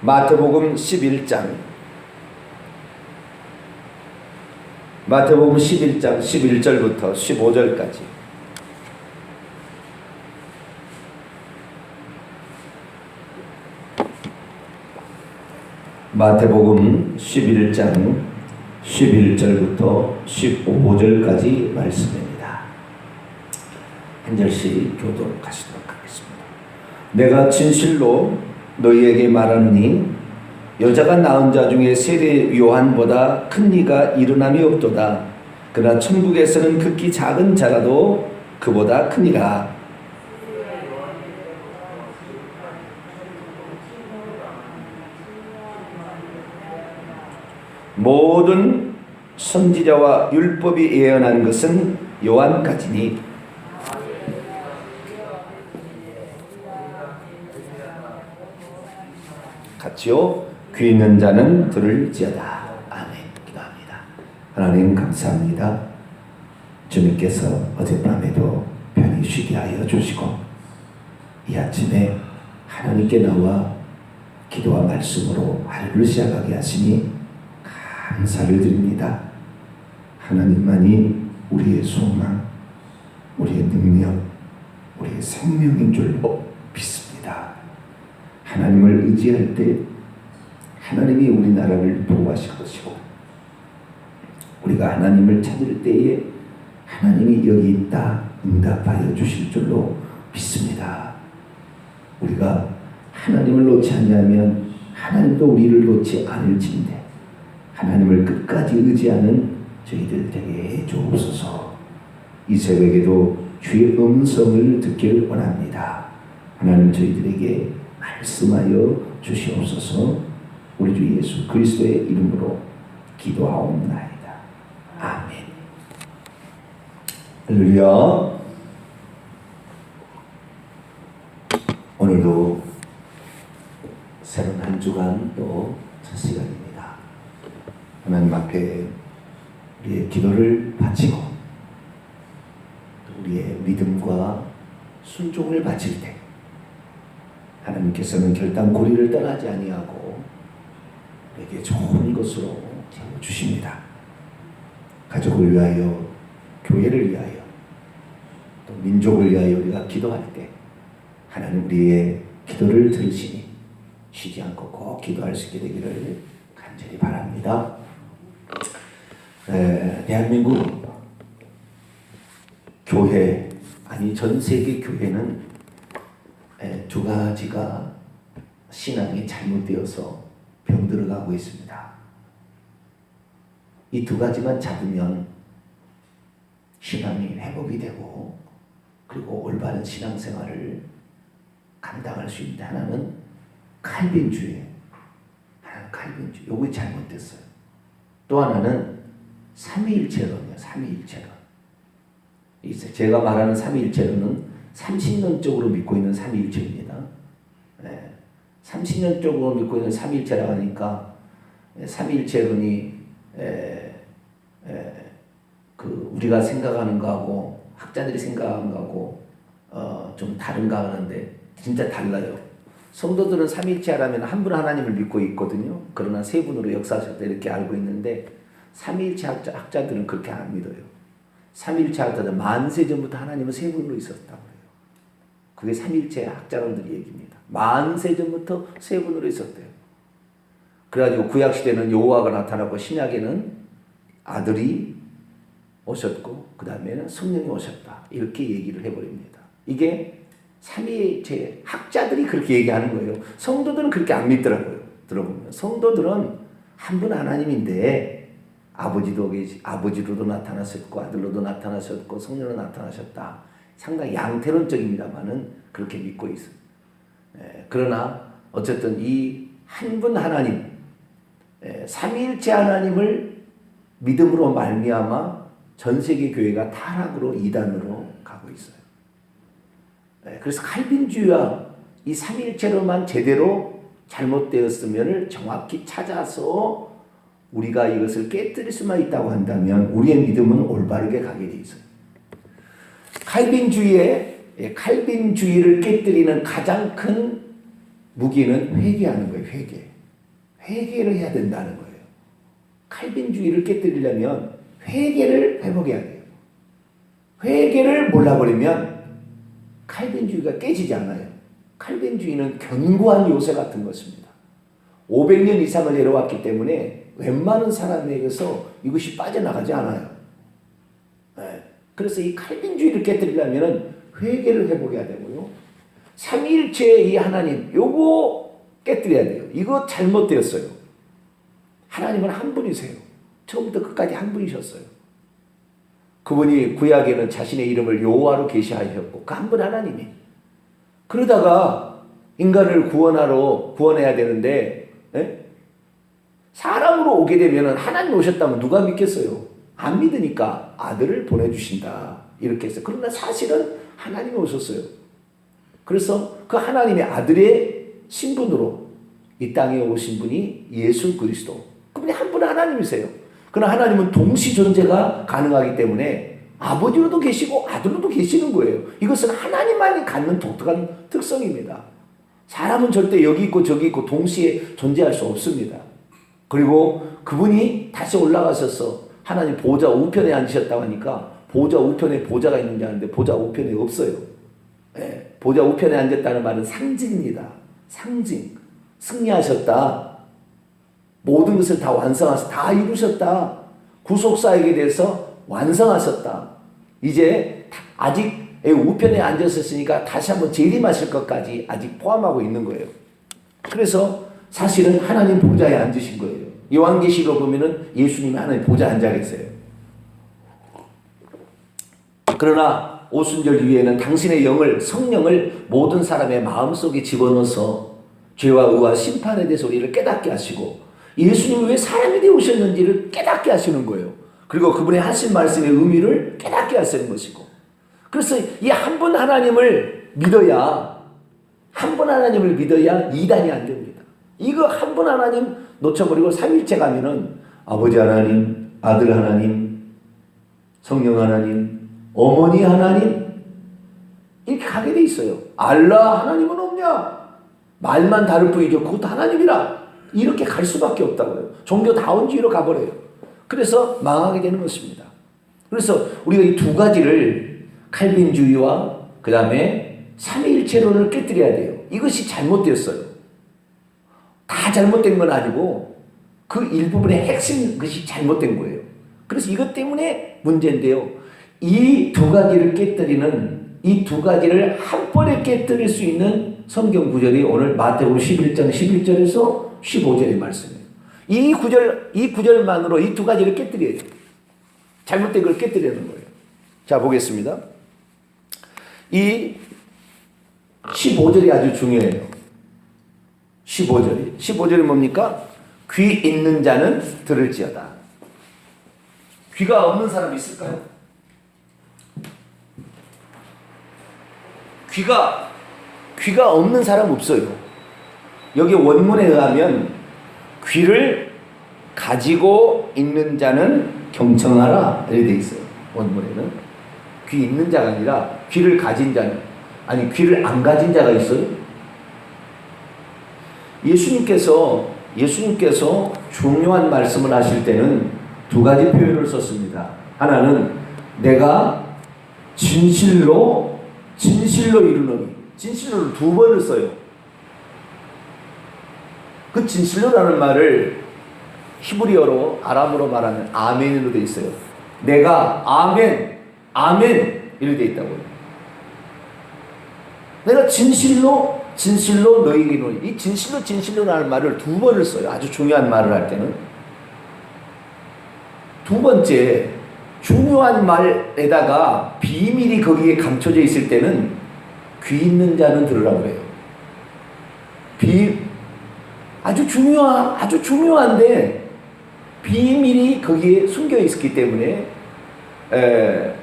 마태복음 11장 마태복음 11장 11절부터 15절까지 마태복음 11장 11절부터 15절까지 말씀입니다. 한 절씩 교독하시도록 하겠습니다. 내가 진실로 너희에게 말하노니 여자가 낳은 자 중에 세례 요한보다 큰 이가 일어남이 없도다. 그러나 천국에서는 극히 작은 자라도 그보다 크니라. 모든 선지자와 율법이 예언한 것은 요한까지니 같이요. 귀 있는 자는 들을지어다. 아멘. 기도합니다. 하나님 감사합니다. 주님께서 어젯밤에도 편히 쉬게 하여 주시고 이 아침에 하나님께 나와 기도와 말씀으로 하루를 시작하게 하시니 감사를 드립니다. 하나님만이 우리의 소망 우리의 능력 우리의 생명인 줄 믿습니다 하나님을 의지할 때 하나님이 우리 나라를 보호하실 것이고 우리가 하나님을 찾을 때에 하나님이 여기 있다 응답하여 주실 줄로 믿습니다. 우리가 하나님을 놓지 않냐면 하나님도 우리를 놓지 않을진데 하나님을 끝까지 의지하는 저희들 되게 해주옵소서 이 새벽에도 주의 음성을 듣기를 원합니다. 하나님 저희들에게 말씀하여 주시옵소서 우리 주 예수 그리스도의 이름으로 기도하옵나이다. 아멘. 할렐루야. 오늘도 새로운 한 주간 또 첫 시간입니다. 하나님 앞에 우리의 기도를 바치고 또 우리의 믿음과 순종을 바칠 때 하나님께서는 결단 고리를 떠나지 아니하고 우리에게 좋은 것으로 주십니다. 가족을 위하여, 교회를 위하여, 또 민족을 위하여 우리가 기도할 때 하나님 우리의 기도를 들으시니 쉬지 않고 꼭 기도할 수 있게 되기를 간절히 바랍니다. 에, 대한민국 교회 아니 전 세계 교회는 에, 두 가지가 신앙이 잘못되어서 병들어 가고 있습니다. 이 두 가지만 잡으면 신앙이 회복이 되고 그리고 올바른 신앙생활을 감당할 수 있는데 하나는 칼빈주의 하나는 칼빈주의 요게 잘못됐어요. 또 하나는 삼위일체론이에요. 삼위일체론. 제가 말하는 삼위일체론은 30년적으로 믿고 있는 삼위일체입니다. 네. 30년적으로 믿고 있는 삼위일체라고 하니까 삼위일체론이 에, 에, 그 우리가 생각하는 거하고 학자들이 생각하는 거하고 어, 좀 다른가 하는데 진짜 달라요. 성도들은 삼위일체라면 한 분 하나님을 믿고 있거든요. 그러나 세 분으로 역사하셨다 이렇게 알고 있는데 삼위일체 학자, 학자들은 그렇게 안 믿어요. 삼위일체 학자들 만세 전부터 하나님은 세 분으로 있었다고. 그게 삼위일체 학자론들이 얘기입니다. 만세 전부터 세 분으로 있었대요. 그래가지고 구약 시대는 여호와가 나타나고 신약에는 아들이 오셨고 그 다음에는 성령이 오셨다 이렇게 얘기를 해버립니다. 이게 삼위일체 학자들이 그렇게 얘기하는 거예요. 성도들은 그렇게 안 믿더라고요. 들어보면 성도들은 한 분 하나님인데 아버지도 계시 아버지로도 나타나셨고 아들로도 나타나셨고 성령으로 나타나셨다. 상당히 양태론적입니다만은 그렇게 믿고 있어요. 예, 그러나 어쨌든 이 한 분 하나님 예, 삼위일체 하나님을 믿음으로 말미암아 전 세계 교회가 타락으로 이단으로 가고 있어요. 예, 그래서 칼빈주의와 이 삼위일체로만 제대로 잘못되었으면을 정확히 찾아서 우리가 이것을 깨뜨릴 수만 있다고 한다면 우리의 믿음은 올바르게 가게 돼 있어요. 칼빈주의의 예, 칼빈주의를 깨뜨리는 가장 큰 무기는 회개하는 거예요. 회개. 회개를 해야 된다는 거예요. 칼빈주의를 깨뜨리려면 회개를 회복해야 돼요. 회개를 몰라버리면 칼빈주의가 깨지지 않아요. 칼빈주의는 견고한 요새 같은 것입니다. 500년 이상을 내려왔기 때문에 웬만한 사람에게서 이것이 빠져나가지 않아요. 네. 그래서 이 칼빈주의를 깨뜨리려면 회개를 회복해야 되고요. 삼위일체의 이 하나님, 요거 깨뜨려야 돼요. 이거 잘못되었어요. 하나님은 한 분이세요. 처음부터 끝까지 한 분이셨어요. 그분이 구약에는 자신의 이름을 여호와로 계시하셨고 그 한 분 하나님이 그러다가 인간을 구원하러 구원해야 되는데 에? 사람으로 오게 되면 하나님 오셨다면 누가 믿겠어요? 안 믿으니까 아들을 보내주신다 이렇게 했어요. 그러나 사실은 하나님이 오셨어요. 그래서 그 하나님의 아들의 신분으로 이 땅에 오신 분이 예수 그리스도. 그분이 한분 하나님이세요. 그러나 하나님은 동시 존재가 가능하기 때문에 아버지로도 계시고 아들로도 계시는 거예요. 이것은 하나님만이 갖는 독특한 특성입니다. 사람은 절대 여기 있고 저기 있고 동시에 존재할 수 없습니다. 그리고 그분이 다시 올라가셔서 하나님 보좌 우편에 앉으셨다고 하니까 보좌 우편에 보좌가 있는지 아는데 보좌 우편에 없어요. 예, 보좌 우편에 앉았다는 말은 상징입니다. 상징. 승리하셨다. 모든 것을 다 완성하셔, 다 이루셨다. 구속사에게 대해서 완성하셨다. 이제 아직 우편에 앉았었으니까 다시 한번 재림하실 것까지 아직 포함하고 있는 거예요. 그래서 사실은 하나님 보좌에 앉으신 거예요. 요한계시록 보면은 예수님이 하나님 보좌에 앉아 계세요. 그러나 오순절 위에는 당신의 영을 성령을 모든 사람의 마음속에 집어넣어서 죄와 의와 심판에 대해서 우리를 깨닫게 하시고 예수님이 왜 사람이 되어 오셨는지를 깨닫게 하시는 거예요. 그리고 그분의 하신 말씀의 의미를 깨닫게 하시는 것이고 그래서 이 한 분 하나님을 믿어야 한 분 하나님을 믿어야 이단이 안 됩니다. 이거 한 분 하나님 놓쳐버리고 삼일체 가면은 아버지 하나님, 아들 하나님, 성령 하나님, 어머니 하나님 이렇게 가게 돼 있어요. 알라 하나님은 없냐? 말만 다를 뿐이죠. 그것도 하나님이라 이렇게 갈 수밖에 없다고요. 종교다운주의로 가버려요. 그래서 망하게 되는 것입니다. 그래서 우리가 이 두 가지를 칼빈주의와 그 다음에 삼위일체론을 깨뜨려야 돼요. 이것이 잘못되었어요. 다 잘못된 건 아니고 그 일부분의 핵심 것이 잘못된 거예요. 그래서 이것 때문에 문제인데요. 이 두 가지를 깨뜨리는 이 두 가지를 한 번에 깨뜨릴 수 있는 성경 구절이 오늘 마태복음 11장 11절에서 15절의 말씀이에요. 이 구절 이 구절만으로 이 두 가지를 깨뜨려야 돼요. 잘못된 걸 깨뜨리는 거예요. 자 보겠습니다. 이 15절이 아주 중요해요. 15절이. 15절이 뭡니까? 귀 있는 자는 들을지어다. 귀가 없는 사람 있을까요? 귀가 귀가 없는 사람 없어요. 여기 원문에 의하면 귀를 가지고 있는 자는 경청하라 이렇게 돼 있어요. 원문에는 귀 있는 자가 아니라 귀를 가진 자는 아니 귀를 안 가진 자가 있어요. 예수님께서 예수님께서 중요한 말씀을 하실 때는 두 가지 표현을 썼습니다. 하나는 내가 진실로 진실로 이루노니 진실로를 두 번을 써요. 그 진실로라는 말을 히브리어로 아람으로 말하면 아멘으로 돼 있어요. 내가 아멘 아멘 이렇게 돼 있다고요. 내가 진실로 진실로 너희에게 이르노니 이 진실로 진실로라는 말을 두 번을 써요. 아주 중요한 말을 할 때는 두 번째 중요한 말에다가 비밀이 거기에 감춰져 있을 때는 귀 있는 자는 들으라고 그래요. 비 아주 중요한 아주 중요한데 비밀이 거기에 숨겨 있었기 때문에 에,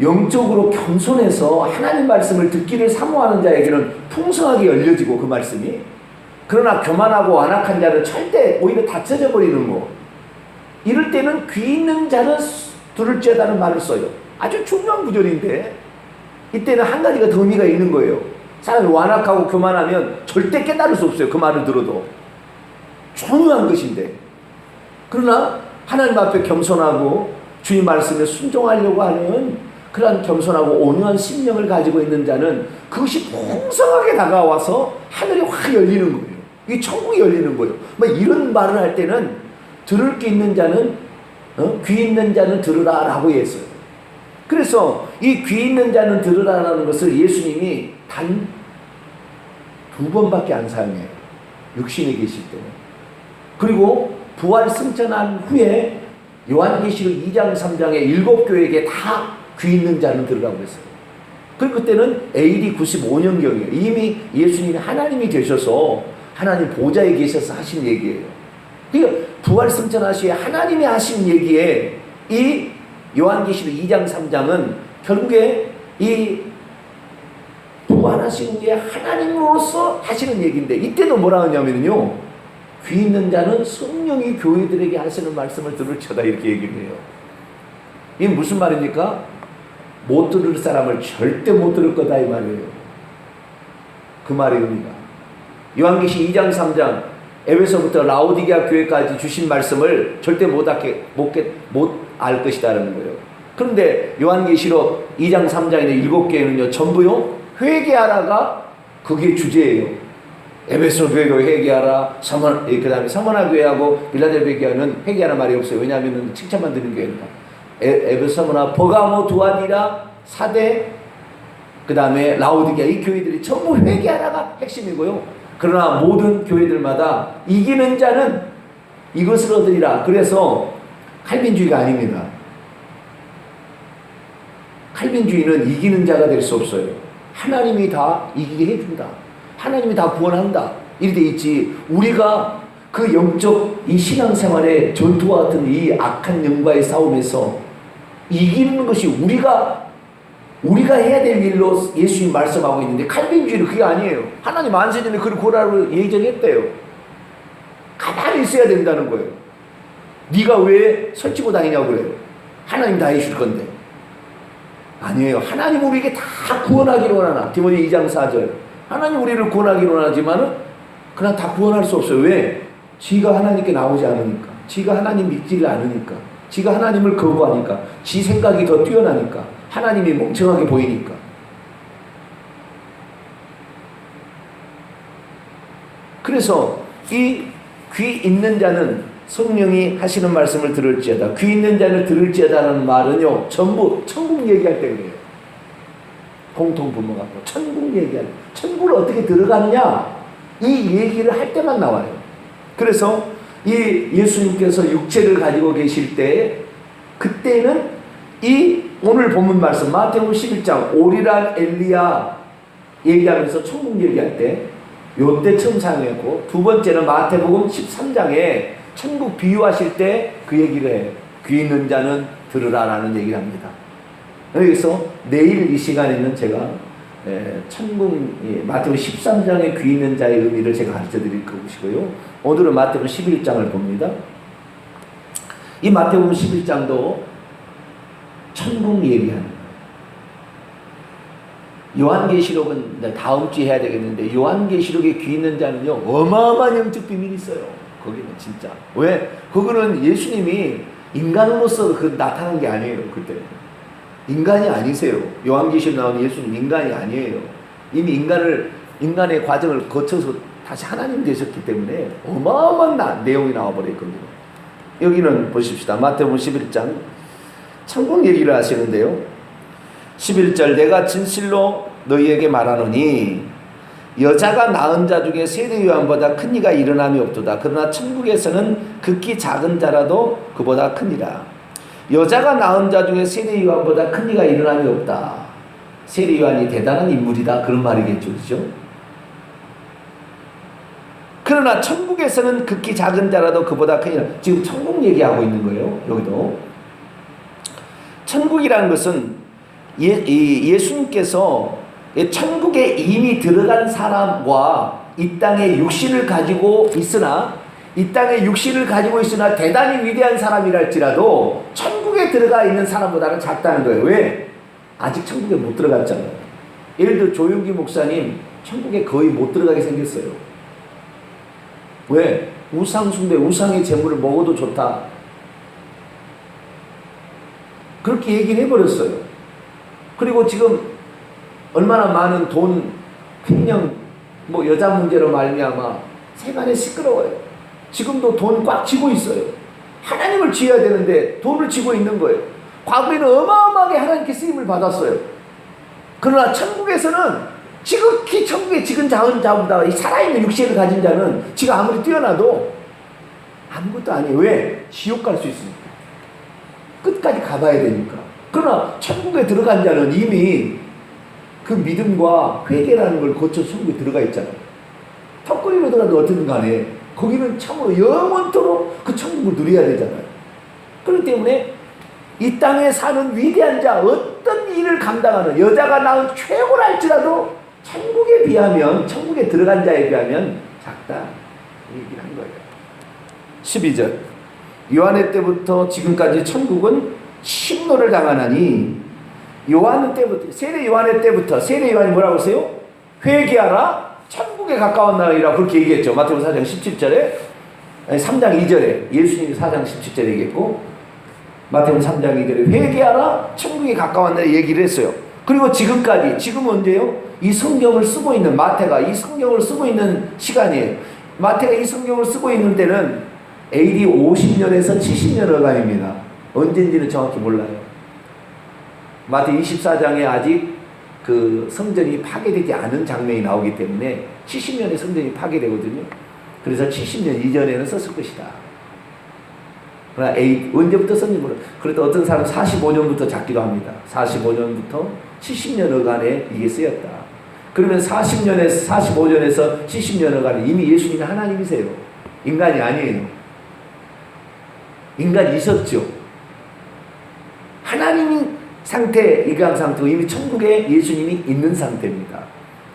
영적으로 겸손해서 하나님 말씀을 듣기를 사모하는 자에게는 풍성하게 열려지고 그 말씀이 그러나 교만하고 완악한 자는 절대 오히려 닫혀져 버리는 거. 이럴 때는 귀 있는 자는 들을지어다는 말을 써요. 아주 중요한 구절인데 이때는 한 가지가 더 의미가 있는 거예요. 사람이 완악하고 교만하면 절대 깨달을 수 없어요. 그 말을 들어도. 중요한 것인데. 그러나 하나님 앞에 겸손하고 주님 말씀에 순종하려고 하는 그러한 겸손하고 온유한 심령을 가지고 있는 자는 그것이 풍성하게 다가와서 하늘이 확 열리는 거예요. 이 천국이 열리는 거예요. 뭐 이런 말을 할 때는 들을 게 있는 자는 어? 귀 있는 자는 들으라라고 했어요. 그래서 이 귀 있는 자는 들으라라는 것을 예수님이 단 두 번밖에 안 사용해요. 육신에 계실 때는. 그리고 부활 승천한 후에 요한계시록 2장 3장에 일곱 교회에게 다 귀 있는 자는 들으라고 했어요. 그 그때는 AD 95년경이에요. 이미 예수님이 하나님이 되셔서 하나님 보좌에 계셔서 하신 얘기예요. 그러니까 부활 승천하시에 하나님이 하신 얘기에 이 요한계시록 2장 3장은 결국에 이 부활하신 후에 하나님으로서 하시는 얘기인데 이때도 뭐라 하냐면요. 귀 있는 자는 성령이 교회들에게 하시는 말씀을 들을지어다 이렇게 얘기를 해요. 이게 무슨 말입니까? 못 들을 사람을 절대 못 들을 거다 이 말이에요. 그 말의 의미가. 요한계시 2장 3장 에베소부터 라오디게아 교회까지 주신 말씀을 절대 못알 것이다라는 거예요. 그런데 요한계시록 2장 3장에 있는 일곱 개는요 전부요 회개하라가 그게 주제예요. 에베소 교회도 회개하라, 서문 그 다음에 서문화 교회하고 빌라델베 교회는 회개하라 말이 없어요. 왜냐하면 칭찬만 드는 교회니까. 에, 에베소 서문화, 버가모, 두아디라, 사대, 그 다음에 라오디게아 이 교회들이 전부 회개하라가 핵심이고요. 그러나 모든 교회들마다 이기는 자는 이것을 얻으리라. 그래서 칼빈주의가 아닙니다. 칼빈주의는 이기는 자가 될 수 없어요. 하나님이 다 이기게 해준다. 하나님이 다 구원한다. 이렇게 돼 있지. 우리가 그 영적 이 신앙생활의 전투와 같은 이 악한 영과의 싸움에서 이기는 것이 우리가 우리가 해야 될 일로 예수님 말씀하고 있는데 칼빈주의는 그게 아니에요. 하나님 안세전에 그를 고라로 예정했대요. 가만히 있어야 된다는 거예요. 네가 왜 설치고 다니냐고 그래요. 하나님 다 해줄 건데. 아니에요. 하나님 우리에게 다 구원하기로 원하나. 디모데 2장 4절. 하나님 우리를 구원하기로 원하지만은 그냥 다 구원할 수 없어요. 왜? 지가 하나님께 나오지 않으니까. 지가 하나님 믿지를 않으니까. 지가 하나님을 거부하니까. 지 생각이 더 뛰어나니까. 하나님이 멍청하게 보이니까. 그래서 이 귀 있는 자는 성령이 하시는 말씀을 들을지어다. 귀 있는 자는 들을지어다는 말은요, 전부 천국 얘기할 때 그래요. 공통 분모 갖고 천국 얘기할 때. 천국을 어떻게 들어가느냐? 이 얘기를 할 때만 나와요. 그래서 이 예수님께서 육체를 가지고 계실 때 그때는 이 오늘 본문 말씀 마태복음 11장 오리란 엘리야 얘기하면서 천국 얘기할 때 요때 처음 사용했고 두 번째는 마태복음 13장에 천국 비유하실 때 그 얘기를 해요. 귀 있는 자는 들으라라는 얘기를 합니다. 여기서 내일 이 시간에는 제가 천국 마태복음 13장의 귀 있는 자의 의미를 제가 가르쳐 드릴 것이고요. 오늘은 마태복음 11장을 봅니다. 이 마태복음 11장도 천국 얘기하는 요한계시록은 다음 주에 해야 되겠는데 요한계시록에 귀 있는 자는요 어마어마한 영적 비밀이 있어요. 거기는 진짜 왜? 그거는 예수님이 인간으로서 그 나타난 게 아니에요 그때 인간이 아니세요. 요한계시록 나오는 예수님 인간이 아니에요. 이미 인간을 인간의 과정을 거쳐서 다시 하나님 되셨기 때문에 어마어마한 나, 내용이 나와버렸거든요. 여기는 보십시다. 마태복음 11장 천국 얘기를 하시는데요. 11절 내가 진실로 너희에게 말하노니 여자가 낳은 자 중에 세례 요한보다 큰 이가 일어남이 없도다. 그러나 천국에서는 극히 작은 자라도 그보다 크니라. 여자가 낳은 자 중에 세례 요한보다 큰 이가 일어남이 없다. 세례 요한이 대단한 인물이다. 그런 말이겠죠. 그죠? 그러나 천국에서는 극히 작은 자라도 그보다 크니라. 지금 천국 얘기하고 있는 거예요. 여기도. 천국이라는 것은 예, 이 예수님께서 천국에 이미 들어간 사람과 이 땅에 육신을 가지고 있으나 이 땅에 육신을 가지고 있으나 대단히 위대한 사람이랄지라도 천국에 들어가 있는 사람보다는 작다는 거예요. 왜? 아직 천국에 못 들어갔잖아요. 예를 들어 조용기 목사님 천국에 거의 못 들어가게 생겼어요. 왜? 우상숭배, 우상의 재물을 먹어도 좋다. 그렇게 얘기를 해버렸어요. 그리고 지금 얼마나 많은 돈, 횡령, 뭐 여자 문제로 말미암아 세간에 시끄러워요. 지금도 돈 꽉 쥐고 있어요. 하나님을 지어야 되는데 돈을 쥐고 있는 거예요. 과거에는 어마어마하게 하나님께 쓰임을 받았어요. 그러나 천국에서는 지극히 천국의 지근 자은 자보다 이 살아있는 육체를 가진 자는 지가 아무리 뛰어나도 아무것도 아니에요. 왜? 지옥 갈 수 있으니까. 끝까지 가봐야 되니까. 그러나 천국에 들어간 자는 이미 그 믿음과 회개라는 걸 거쳐 천국에 들어가 있잖아요. 턱걸이로 들어가도 어떻든 간에 거기는 참으로 영원토록 그 천국을 누려야 되잖아요. 그렇기 때문에 이 땅에 사는 위대한 자 어떤 일을 감당하는 여자가 낳은 최고라 할지라도 천국에 비하면 천국에 들어간 자에 비하면 작다 얘기를 한 거예요. 12절 요한의 때부터 지금까지 천국은 침노를 당하나니 요한 때부터 세례 요한의 때부터 세례 요한이 뭐라고 했어요? 회개하라 천국에 가까운 나라이라 그렇게 얘기했죠. 마태복음 4장 17절에 아니 3장 2절에 예수님이 4장 17절에 얘기했고 마태복음 3장 2절에 회개하라 천국에 가까운 나라 얘기를 했어요. 그리고 지금까지 지금 언제요? 이 성경을 쓰고 있는 마태가 이 성경을 쓰고 있는 시간이에요. 마태가 이 성경을 쓰고 있는 때는 AD 50년에서 70년 어간입니다. 언제인지는 정확히 몰라요. 마태 24장에 아직 그 성전이 파괴되지 않은 장면이 나오기 때문에 70년에 성전이 파괴되거든요. 그래서 70년 이전에는 썼을 것이다. 그러나 A, 언제부터 썼는지 모르 그래도 어떤 사람은 45년부터 잡기도 합니다. 45년부터 70년 어간에 이게 쓰였다. 그러면 40년에서 45년에서 70년 어간에 이미 예수님이 하나님이세요. 인간이 아니에요. 인간이 있었죠. 하나님 상태, 이강 상태고 이미 천국에 예수님이 있는 상태입니다.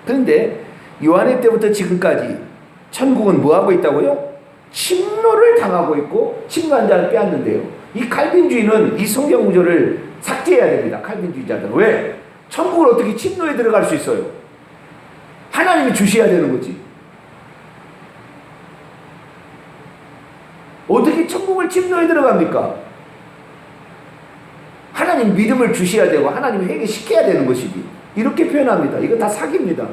그런데 요한의 때부터 지금까지 천국은 뭐 하고 있다고요? 침노를 당하고 있고 침노한 자를 빼앗는데요. 이 칼빈주의는 이 성경 구조를 삭제해야 됩니다. 칼빈주의자들은 왜? 천국을 어떻게 침노에 들어갈 수 있어요? 하나님이 주셔야 되는 거지. 어떻게 천국을 침노에 들어갑니까? 하나님 믿음을 주셔야 되고 하나님 회개시켜야 되는 것이지. 이렇게 표현합니다. 이거 다 사기입니다.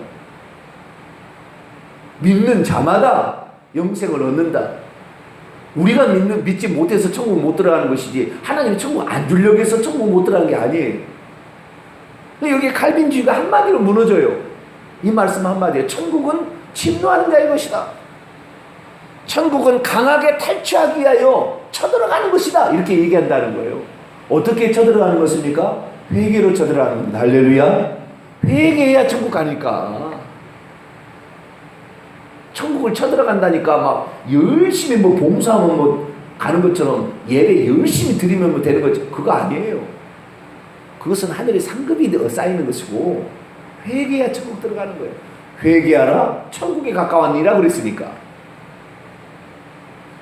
믿는 자마다 영생을 얻는다. 우리가 믿는 믿지 못해서 천국 못 들어가는 것이지 하나님이 천국 안 주려고 해서 천국 못 들어가는 게 아니에요. 여기 칼빈주의가 한마디로 무너져요. 이 말씀 한마디에 천국은 침노하는 자의 것이다. 천국은 강하게 탈취하기 위하여 쳐들어가는 것이다. 이렇게 얘기한다는 거예요. 어떻게 쳐들어가는 것입니까? 회개로 쳐들어가는 겁니다. 할렐루야. 회개해야 천국 가니까. 천국을 쳐들어간다니까 막 열심히 뭐 봉사하면 뭐 가는 것처럼 예배 열심히 드리면 뭐 되는 거죠. 그거 아니에요. 그것은 하늘의 상급이 쌓이는 것이고 회개해야 천국 들어가는 거예요. 회개하라 천국에 가까웠니라 그랬으니까.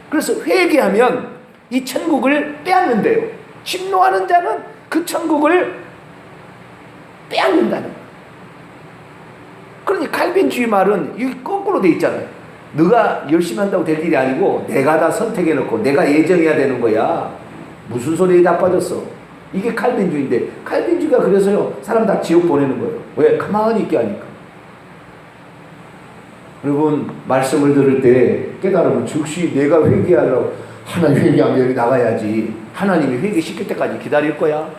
그래서 회개하면 이 천국을 빼앗는데요. 침노하는 자는 그 천국을 빼앗는다는 거예요. 그러니 칼빈주의 말은 이 거꾸로 돼 있잖아요. 네가 열심히 한다고 될 일이 아니고 내가 다 선택해 놓고 내가 예정해야 되는 거야. 무슨 소리에 자빠졌어? 이게 칼빈주의인데 칼빈주의가 그래서요 사람 다 지옥 보내는 거예요. 왜? 가만히 있게 하니까. 여러분 말씀을 들을 때 깨달으면 즉시 내가 회개하려고 하나님 회개하면 여기 나가야지. 하나님이 회개시킬 때까지 기다릴 거야.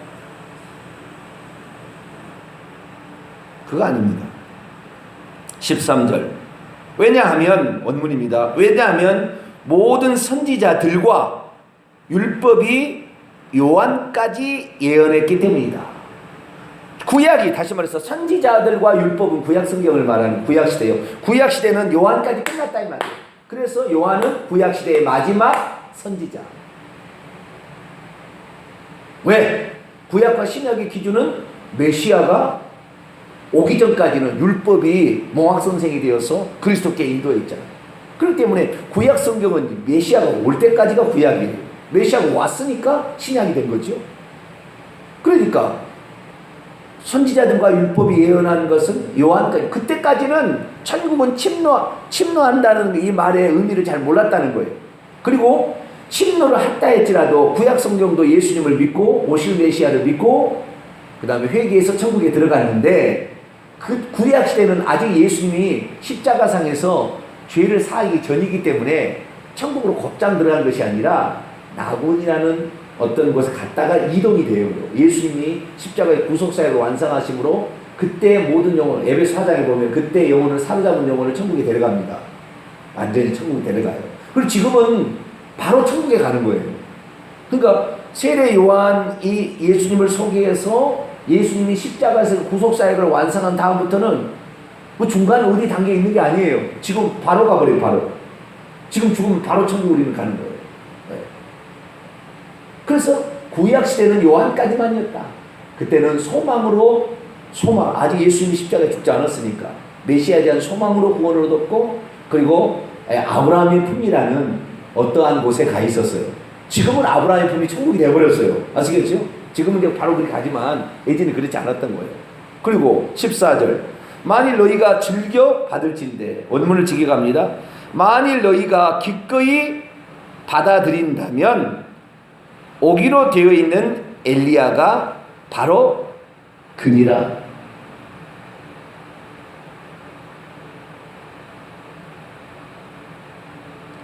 그거 아닙니다. 13절. 왜냐하면, 원문입니다. 왜냐하면 모든 선지자들과 율법이 요한까지 예언했기 때문이다. 구약이 다시 말해서 선지자들과 율법은 구약 성경을 말하는 구약 시대요. 구약 시대는 요한까지 끝났다 이 말이에요. 그래서 요한은 구약 시대의 마지막 선지자. 왜? 구약과 신약의 기준은 메시아가 오기 전까지는 율법이 몽학 선생이 되어서 그리스도께 인도해 있잖아요. 그렇기 때문에 구약 성경은 메시아가 올 때까지가 구약이에요. 메시아가 왔으니까 신약이 된 거죠. 그러니까 선지자들과 율법이 예언한 것은 요한까지 그때까지는 천국은 침노 침노한다는 이 말의 의미를 잘 몰랐다는 거예요. 그리고 침노를 했다 할지라도 구약 성경도 예수님을 믿고 오실 메시아를 믿고 그 다음에 회개해서 천국에 들어갔는데 그 구약 시대는 아직 예수님이 십자가상에서 죄를 사하기 전이기 때문에 천국으로 곧장 들어간 것이 아니라 나곤이라는 어떤 곳에 갔다가 이동이 돼요. 예수님이 십자가의 구속사역을 완성하심으로 그때 모든 영혼, 에베소 사장에 보면 그때 영혼을 사로잡은 영혼을 천국에 데려갑니다. 완전히 천국에 데려가요. 그리고 지금은 바로 천국에 가는 거예요. 그러니까 세례 요한이 예수님을 소개해서 예수님이 십자가에서 구속 사역을 완성한 다음부터는 뭐 중간 어디 단계에 있는 게 아니에요. 지금 바로 가버려요, 바로. 지금 죽으면 바로 천국 우리는 가는 거예요. 네. 그래서 구약 시대는 요한까지만이었다. 그때는 소망으로 소망 아직 예수님이 십자가에 죽지 않았으니까 메시아에 대한 소망으로 구원을 얻었고 그리고 아브라함의 품이라는 어떠한 곳에 가 있었어요. 지금은 아브라함의 품이 천국이 되어버렸어요. 아시겠죠? 지금은 바로 그렇게 가지만 예전에 그렇지 않았던 거예요. 그리고 14절 만일 너희가 즐겨 받을진대 원문을 지게 갑니다. 만일 너희가 기꺼이 받아들인다면 오기로 되어 있는 엘리야가 바로 그니라.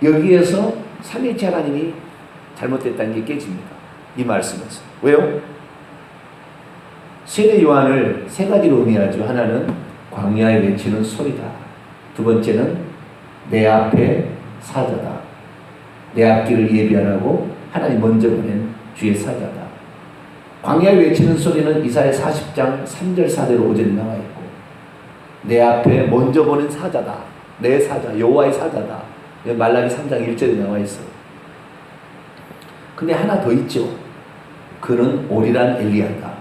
여기에서 삼위일체 하나님이 잘못됐다는 게 깨집니다. 이 말씀에서. 왜요? 세례 요한을 세 가지로 의미하죠. 하나는 광야에 외치는 소리다. 두 번째는 내 앞에 사자다. 내 앞길을 예비하라고 하나님 먼저 보낸 주의 사자다. 광야에 외치는 소리는 이사야 40장 3절 4대로 오전에 나와 있고 내 앞에 먼저 보낸 사자다. 내 사자, 여호와의 사자다. 말라기 3장 1절에 나와 있어. 근데 하나 더 있죠. 그는 오리란 엘리야다.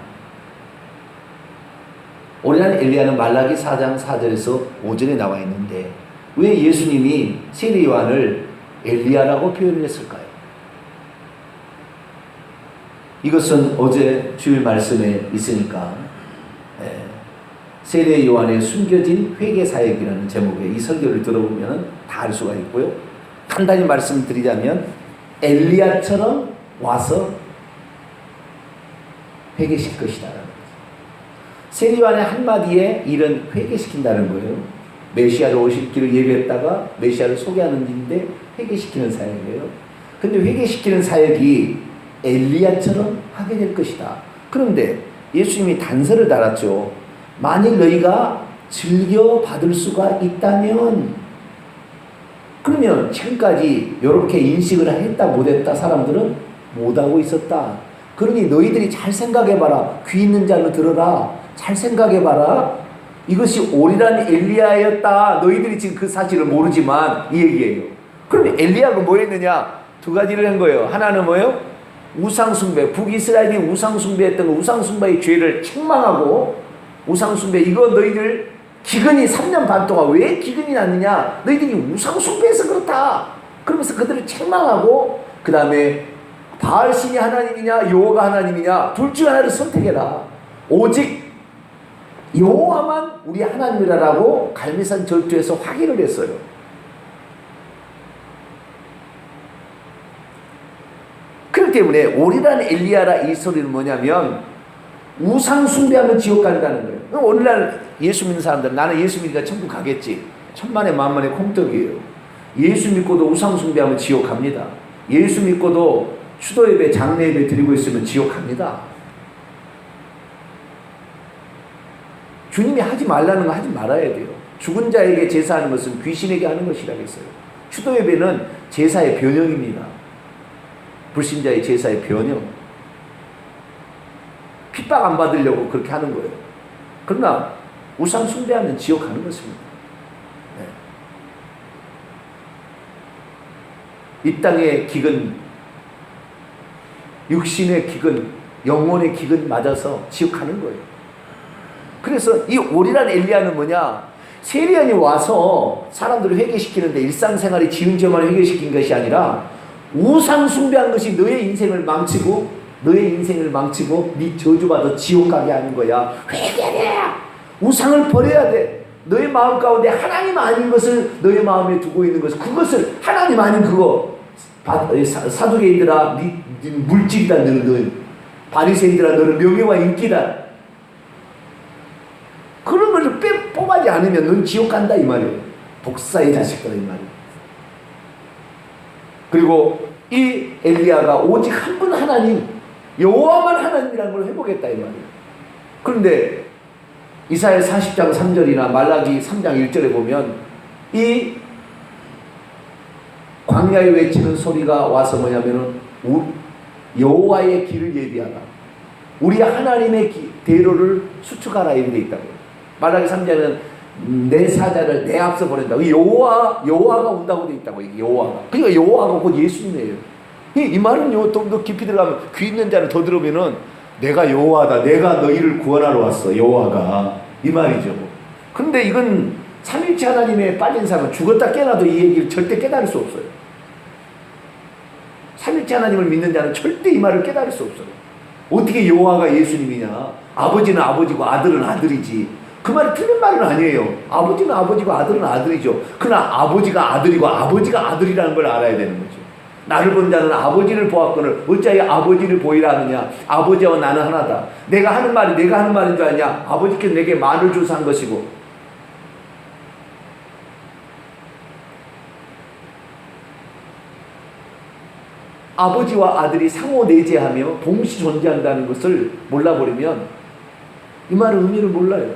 오리란 엘리야는 말라기 4장 4절에서 오전에 나와 있는데 왜 예수님이 세례 요한을 엘리야라고 표현을 했을까요? 이것은 어제 주일 말씀에 있으니까 예, 세례 요한의 숨겨진 회개 사역이라는 제목의 이 설교를 들어보면 다 알 수가 있고요. 간단히 말씀드리자면 엘리야처럼 와서 회개시킬 거죠. 세례 요한의 한마디에 일은 회개시킨다는 거예요. 메시아를 오실 길을 예배했다가 메시아를 소개하는 일인데 회개시키는 사역이에요. 근데 회개시키는 사역이 엘리야처럼 하게 될 것이다. 그런데 예수님이 단서를 달았죠. 만일 너희가 즐겨 받을 수가 있다면 그러면 지금까지 이렇게 인식을 했다 못했다 사람들은 못하고 있었다. 그러니 너희들이 잘 생각해봐라. 귀 있는 자는 들어라. 잘 생각해봐라. 이것이 오리란 엘리야였다. 너희들이 지금 그 사실을 모르지만 이 얘기예요. 그럼 엘리야가 뭐 했느냐? 두 가지를 한 거예요. 하나는 뭐예요? 우상숭배. 북이스라엘이 우상숭배했던 그 우상숭배의 죄를 책망하고 우상숭배 이거 너희들 기근이 3년 반 동안 왜 기근이 났느냐? 너희들이 우상숭배해서 그렇다. 그러면서 그들을 책망하고 그 다음에 바알신이 하나님이냐 여호가 하나님이냐 둘 중 하나를 선택해라. 오직 여호와만 우리 하나님이라라고 갈매산 절투에서 확인을 했어요. 그렇기 때문에 오리란 엘리야라 이 소리는 뭐냐면 우상 숭배하면 지옥 간다는 거예요. 오늘날 예수 믿는 사람들 나는 예수 믿으니까 천국 가겠지. 천만에 만만의 콩떡이에요. 예수 믿고도 우상 숭배하면 지옥 갑니다. 예수 믿고도 추도 예배, 장례 예배 드리고 있으면 지옥 갑니다. 주님이 하지 말라는 거 하지 말아야 돼요. 죽은 자에게 제사하는 것은 귀신에게 하는 것이라고 했어요. 추도 예배는 제사의 변형입니다. 불신자의 제사의 변형. 핍박 안 받으려고 그렇게 하는 거예요. 그러나 우상 숭배하면 지옥 가는 것입니다. 네. 이 땅의 기근, 육신의 기근, 영혼의 기근 맞아서 지옥 가는 거예요. 그래서 이 오리란 엘리야는 뭐냐? 세리안이 와서 사람들을 회개시키는데 일상생활이 지은 죄만 회개시킨 것이 아니라 우상 숭배한 것이 너의 인생을 망치고 너의 인생을 망치고 네 저주받아 지옥 가게 하는 거야. 회개해. 우상을 버려야 돼. 너의 마음 가운데 하나님 아닌 것을 너의 마음에 두고 있는 것을 그것을 하나님 아닌 그거 바- 사- 사두개인들아 네, 네 물질이다 너는 바리새인들아 너는 명예와 인기다 그런 것을 빼, 뽑아지 않으면 넌 지옥 간다 이 말이에요 독사의 자식들아 이 말이에요 그리고 이 엘리야가 오직 한 분 하나님 여호와만 하나님이라는 걸 회복했다 이 말이에요 그런데 이사야 40장 3절이나 말라기 3장 1절에 보면 이 광야에 외치는 소리가 와서 뭐냐면은 우- 여호와의 길을 예비하라. 우리 하나님의 기- 대로를 수축하라 이런 데 있다고. 말라기 3장은 내 사자를 내 앞서 보낸다. 이 여호와 여호와가 온다고 돼 있다고 여호와가. 그러니까 여호와가 곧 예수님이에요. 이, 이 말은요 좀 더 깊이 들어가면 귀 있는 자는 더 들으면은 내가 여호와다. 내가 너희를 구원하러 왔어. 여호와가 이 말이죠. 근데 이건 삼일체 하나님에 빠진 사람은 죽었다 깨어나도 이 얘기를 절대 깨달을 수 없어요. 삼일체 하나님을 믿는 자는 절대 이 말을 깨달을 수 없어요. 어떻게 여호와가 예수님이냐? 아버지는 아버지고 아들은 아들이지. 그 말이 틀린 말은 아니에요. 아버지는 아버지고 아들은 아들이죠. 그러나 아버지가 아들이고 아버지가 아들이라는 걸 알아야 되는 거죠. 나를 본 자는 아버지를 보았거늘 어찌하여 아버지를 보이라 하느냐 아버지와 나는 하나다 내가 하는 말이 내가 하는 말인 줄 아냐 아버지께서 내게 말을 주사 한 것이고 아버지와 아들이 상호 내재하며 동시 존재한다는 것을 몰라버리면 이 말의 의미를 몰라요.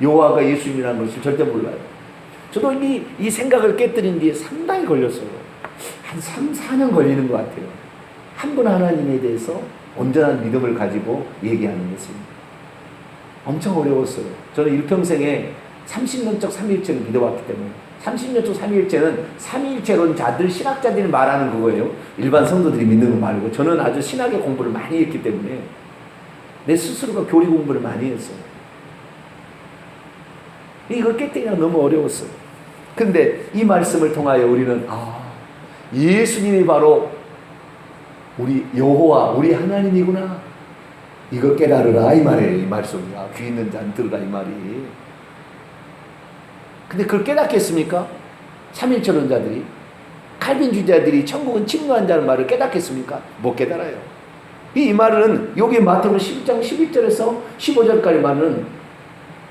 여호와가 예수님이라는 것을 절대 몰라요. 저도 이, 이 생각을 깨뜨린 뒤에 상당히 걸렸어요. 한 3, 4년 걸리는 것 같아요. 한 분 하나님에 대해서 온전한 믿음을 가지고 얘기하는 것은 엄청 어려웠어요. 저는 일평생에 30년적 삼위일체를 믿어왔기 때문에 30년적 삼위일체는 삼위일체론자들 신학자들이 말하는 그거예요. 일반 성도들이 믿는 거 말고 저는 아주 신학의 공부를 많이 했기 때문에 내 스스로가 교리 공부를 많이 했어요. 이거 깨뜨리기가 너무 어려웠어요. 근데 이 말씀을 통하여 우리는 아 예수님이 바로 우리 여호와 우리 하나님이구나. 이거 깨달으라 이 말이에요 이 말씀이야. 귀 있는 자는 들으라 이 말이. 근데 그걸 깨닫겠습니까? 삼일철론자들이 칼빈주의자들이 천국은 침노한 자는 말을 깨닫겠습니까? 못 깨달아요. 이, 이 말은 여기 마태복음 11장 11절에서 15절까지 말은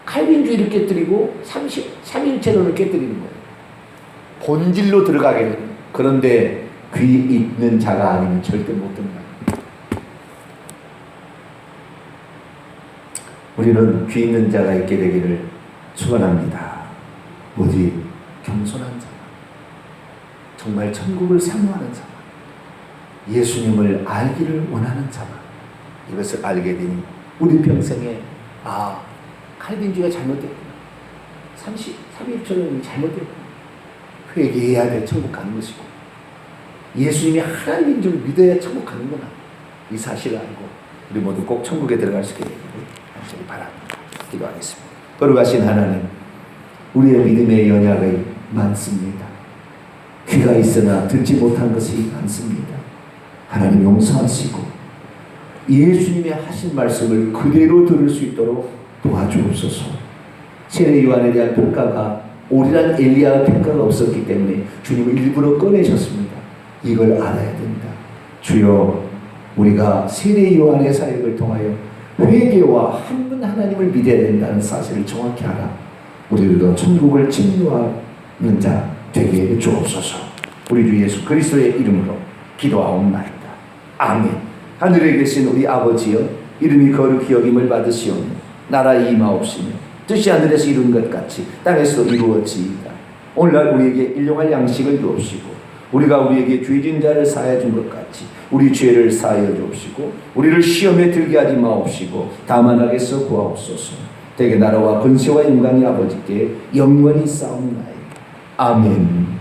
칼빈주의를 깨뜨리고 30, 삼일체론을 깨뜨리는 거예요. 본질로 들어가게 되는 그런데 귀 있는 자가 아니면 절대 못 듣는다. 우리는 귀 있는 자가 있게 되기를 축원합니다. 어디 겸손한 자, 정말 천국을 사모하는 자, 예수님을 알기를 원하는 자만 이것을 알게 되니 우리 평생에 아 칼빈주의가 잘못됐구나. 30, 31초는 잘못됐구나. 회개해야 돼 천국 가는 것이고 예수님이 하나님인 줄 믿어야 천국 가는구나 이 사실을 알고 우리 모두 꼭 천국에 들어갈 수 있게 되기를 간절히 바랍니다. 기도하겠습니다. 거룩하신 하나님 우리의 믿음의 연약이 많습니다. 귀가 있으나 듣지 못한 것이 많습니다. 하나님 용서하시고 예수님의 하신 말씀을 그대로 들을 수 있도록 도와주옵소서. 세례 요한에 대한 평가가 오리란 엘리야의 평가가 없었기 때문에 주님을 일부러 꺼내셨습니다. 이걸 알아야 된다. 주여 우리가 세례 요한의 사역을 통하여 회개와 한 분 하나님을 믿어야 된다는 사실을 정확히 알아 우리들도 천국을 침노하는 자 되게 해 주옵소서. 우리 주 예수 그리스도의 이름으로 기도하옵나이다. 아멘. 하늘에 계신 우리 아버지여 이름이 거룩히 여김을 받으시오며 나라 임하옵시며 뜻이 하늘에서 이룬 것 같이 땅에서도 이루어지이다. 오늘날 우리에게 일용할 양식을 주옵시고 우리가 우리에게 죄진 자를 사하여 준 것 같이 우리 죄를 사하여 주옵시고 우리를 시험에 들게 하지 마옵시고 다만 하게서 구하옵소서. 대개 나라와 권세와 영광이 아버지께 영원히 싸움나이다. 아멘.